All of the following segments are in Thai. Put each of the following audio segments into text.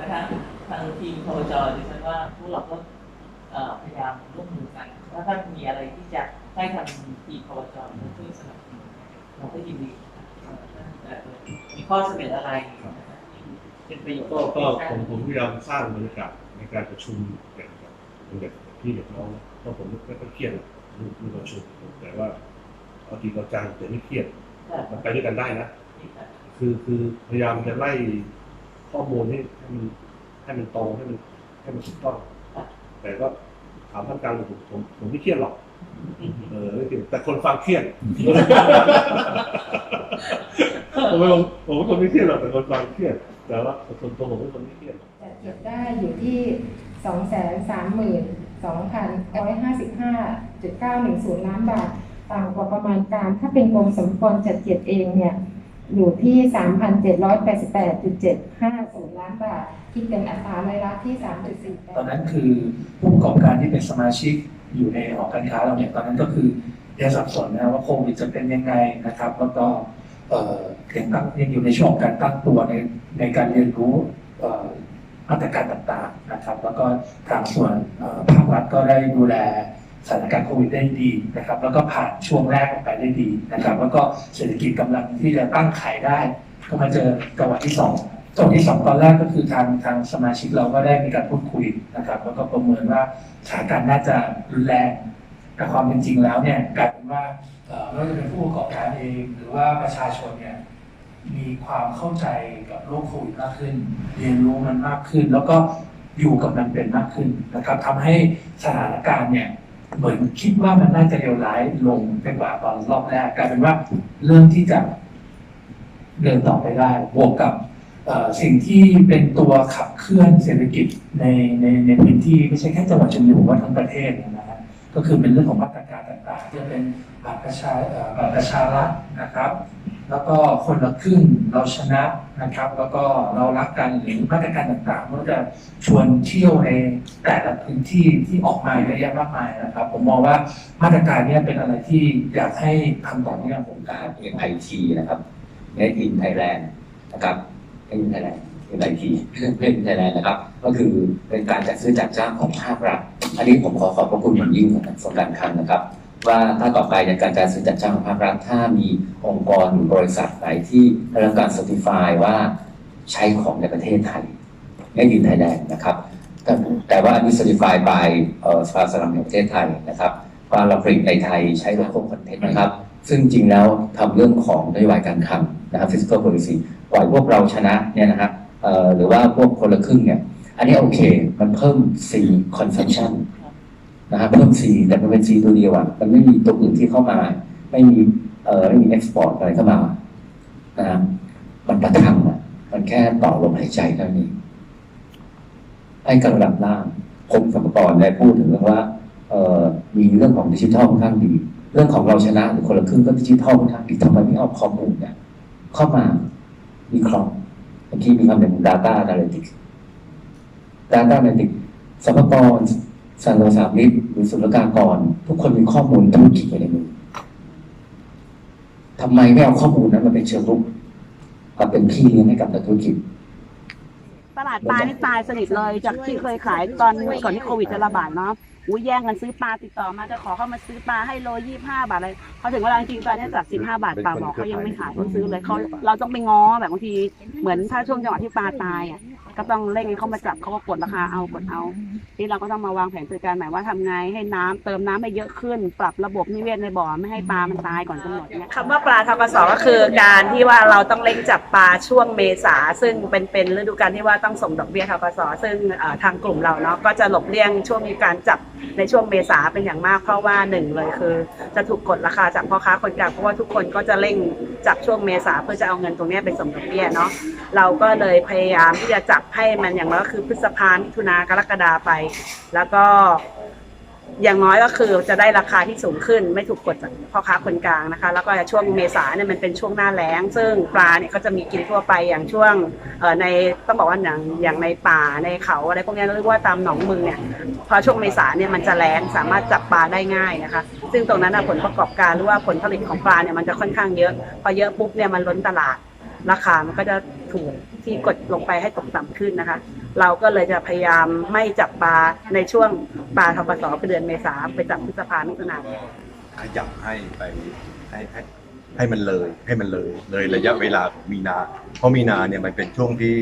กันนะทางทีมพวจดิฉันว่าพวกเราก็พยายามร่วมมือกันถ้าท่านมีอะไรที่จะให้ทางทีมพวจช่วยสนับสนุนเราก็ยินดีมีข้อเสนออะไรเป็นประโยชน์ก็ก็ผมผมพยายามสร้างบรรยากาศในการประชุมอย่างกับพี่เด็กน้องเพราะผมไม่ค่อยเครียดหรอกลูกลูกประชุมแต่ว่าเอาจริงเอาจังแต่ไม่เครียดมันไปด้วยกันได้นะคือคือพยายามจะไล่ ข้อมูลให้ให้มันให้มันตรงให้มันให้มันถูกต้องแต่ก็ถามท่านกลางผมผมผมไม่เครียดหรอกเออไม่เครียดแต่คนฟังเครียดผมไม่ผมเป็นคนไม่เครียดหรอกแต่คนฟังเครียดแต่ว่าส่วนตัวผมเป็นคนไม่เครียดจัดเก็บได้อยู่ที่2 3 2 1 5 5 9 1 0ล้านบาท ต่ำกว่าประมาณการ ถ้าเป็นกรมสรรพากรจัดเก็บเองเนี่ย อยู่ที่ 3,788.750 ล้านบาท คิดเป็นอัตราร้อยละที่ 3.4 ตอนนั้นคือผู้ประกอบการที่เป็นสมาชิกอยู่ในหอการค้าเราเนี่ยตอนนั้นก็คือยังสับสนนะว่าโควิดจะเป็นยังไงนะครับ แล้วก็เอ่อยังตั้งยังอยู่ในช่วงการตั้งตัวในในการเรียนรู้เอ่อมาตรการต่างๆนะครับ แล้วก็ทางส่วนภาครัฐก็ได้ดูแล สถานการณ์โควิดได้ดีนะครับ แล้วก็ผ่านช่วงแรกออกไปได้ดีนะครับ แล้วก็เศรษฐกิจกำลังที่จะตั้งขายได้ ก็มาเจอจังหวะที่สองจังหวะที่สองตอนแรกก็คือทางทางสมาชิกเราก็ได้มีการพูดคุยนะครับ แล้วก็ประเมินว่าสถานการณ์น่าจะรุนแรงแต่ความเป็นจริงแล้วเนี่ยกลายเป็นว่าเอ่อไม่ว่าจะเป็นผู้ประกอบการเอง หรือว่าประชาชนเนี่ยมีความเข้าใจกับโรคโควิดมากขึ้น เรียนรู้มันมากขึ้น แล้วก็อยู่กับมันเป็นมากขึ้นนะครับทำให้สถานการณ์เนี่ย เหมือนคิดว่ามันน่าจะเลวร้ายลงไปกว่าตอนรอบแรกกลายเป็นว่าเรื่องที่จะเดินต่อไปได้บวกกับสิ่งที่เป็นตัวขับเคลื่อนเศรษฐกิจในในในพื้นที่ไม่ใช่แค่จังหวัดชลบุรีว่าทั้งประเทศนะฮะก็คือเป็นเรื่องของมาตรการต่างๆที่เป็นบัตรประชาอ่อบัตรประชารัฐนะครับ แล้วก็คนละครึ่งเราชนะนะครับ แล้วก็เรารักกันหรือมาตรการต่างๆมันจะชวนเที่ยวในแต่ละพื้นที่ที่ออกมาเยอะแยะมากมายนะครับ ผมมองว่ามาตรการนี้เป็นอะไรที่อยากให้ทำต่อเนื่องผมการเอ็นไอทีนะครับเอ็นอินไทยแลนด์นะครับเอ็นไทยแลนด์เอ็นไอทีเอ็นไทยแลนด์นะครับ ก็คือเป็นการจัดซื้อจัดจ้างของภาครัฐอันนี้ผมขอขอบพระคุณอย่างยิ่งของกระทรวงการคังนะครับ ว่าถ้าต่อไปในการจัดซื้อจัดจ้างของภาครัฐถ้ามีองค์กรหรือบริษัทไหนที่ได้รับการ certify ว่าใช้ของในประเทศไทยเอ็นอินไทยแลนด์นะครับ แต่แต่ว่าอันนี้ certify by เอ่อสภาสลัมแห่งประเทศไทยนะครับว่าเราผลิตในไทยใช้ local content นะครับ ซึ่งจริงแล้วทำเรื่องของนโยบายการคลังนะครับ fiscal policy ปล่อยพวกเราชนะเนี่ยนะครับเอ่อหรือว่าพวกคนละครึ่งเนี่ย อันนี้โอเค มันเพิ่ม C consumption นะครับเพิ่ม C แต่มันเป็น C ตัวเดียวอะมันไม่มีตัวอื่นที่เข้ามา ไม่มีเอ่อไม่มี export อร์ตอะไรเข้ามานะครับมันประทังอะมันแค่ต่อลมหายใจเท่านี้ให้กระดับล่างผมสมกรได้พูดถึงเรื่องว่าเอ่อมีเรื่องของดิจิทัลค่อนข้างดี เรื่องของเราชนะหรือคนละครึ่งก็ดิจิทัลค่อนข้างดีทำไมไม่เอาข้อมูลเนี่ยเข้ามาวิเคราะห์เมื่อกี้มีคำหนึ่ง data analytics data analytics สมกร สันสามิตหรือศุลกากร ทุกคนมีข้อมูลธุรกิจอยู่ในมือทำไมไม่เอาข้อมูลนั้นมาเป็นเชิงรุกมาเป็นพี่เลี้ยงให้กับนักธุรกิจ ตลาดปลานี่ตายสนิทเลยจากที่เคยขายตอนก่อนที่โควิดจะระบาดเนาะ อุ้ยแย่งกันซื้อปลาติดต่อมาจะขอเข้ามาซื้อปลาให้โลยี่ห้าบาทเลยพอถึงเวลาจริงๆตอนนี้จากสิบห้าบาทปลาบอกเขายังไม่ขายเขาซื้อเลยเขาเราต้องไปง้อแบบบางทีเหมือนถ้าช่วงจังหวะที่ปลาตายอะก็ต้องเร่งให้เขามาจับเขาก็กดราคาเอากดเอา ที่เราก็ต้องมาวางแผนจัดการใหม่ว่าทำไงให้น้ำเติมน้ำให้เยอะขึ้น ปรับระบบนิเวศในบ่อไม่ให้ปลามันตายก่อนกำหนดเนี่ยคำว่าปลาทกศก็คือการที่ว่าเราต้องเล่งจับปลาช่วงเมษาซึ่งเป็นเป็นฤดูกาลที่ว่าต้องส่งดอกเบี้ยทกศซึ่งเอ่อทางกลุ่มเราเนาะก็จะหลบเลี่ยงช่วงมีการจับ ในช่วงเมษาเป็นอย่างมากเพราะว่าหนึ่งเลยคือ จะถูกกดราคาจากพ่อค้าคนกลางเพราะว่าทุกคนก็จะเร่งจับช่วงเมษาเพื่อจะเอาเงินตรงนี้ไปส่งดอกเบี้ยเนาะเราก็เลยพยายามที่จะจับให้มันอย่างน้อยก็คือพฤษภามิถุนากรกฎาไป แล้วก็ อย่างน้อยก็คือจะได้ราคาที่สูงขึ้น ไม่ถูกกดจากพ่อค้าคนกลางนะคะ แล้วก็ช่วงเมษาเนี่ยมันเป็นช่วงหน้าแล้ง ซึ่งปลาเนี่ยก็จะมีกินทั่วไปอย่างช่วงในต้องบอกว่าอย่างอย่างในป่าในเขาอะไรพวกนี้เรียกว่าตามหนองมึงเนี่ยพอช่วงเมษาเนี่ยมันจะแล้งสามารถจับปลาได้ง่ายนะคะ ซึ่งตรงนั้นผลประกอบการหรือว่าผลผลิตของปลาเนี่ยมันจะค่อนข้างเยอะ พอเยอะปุ๊บเนี่ยมันล้นตลาด ราคามันก็จะถูกที่กดลงไปให้ตกต่ำขึ้นนะคะ เราก็เลยจะพยายามไม่จับปลาในช่วงปลาทกศคือเดือนเมษาไปจับพฤษภามิถุนาขยับให้ไปให้ให้ให้มันเลยให้มันเลยเลยระยะเวลาของมีนา เพราะมีนาเนี่ยมันเป็นช่วงที่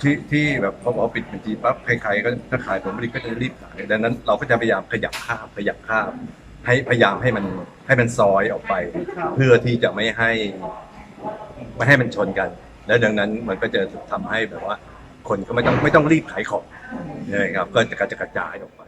ที่ที่แบบเขาบอกปิดบัญชีปั๊บใครๆก็ถ้าขายผลผลิตก็จะรีบขายดังนั้น เราก็จะพยายามขยับข้ามขยับข้ามให้พยายามให้มันให้มันซอยออกไป เพื่อที่จะไม่ให้ ไม่ให้มันชนกัน แล้วดังนั้นมันก็จะทำให้แบบว่า คนก็ไม่ต้องไม่ต้องรีบขายของนะครับก็จะกระจายออกไป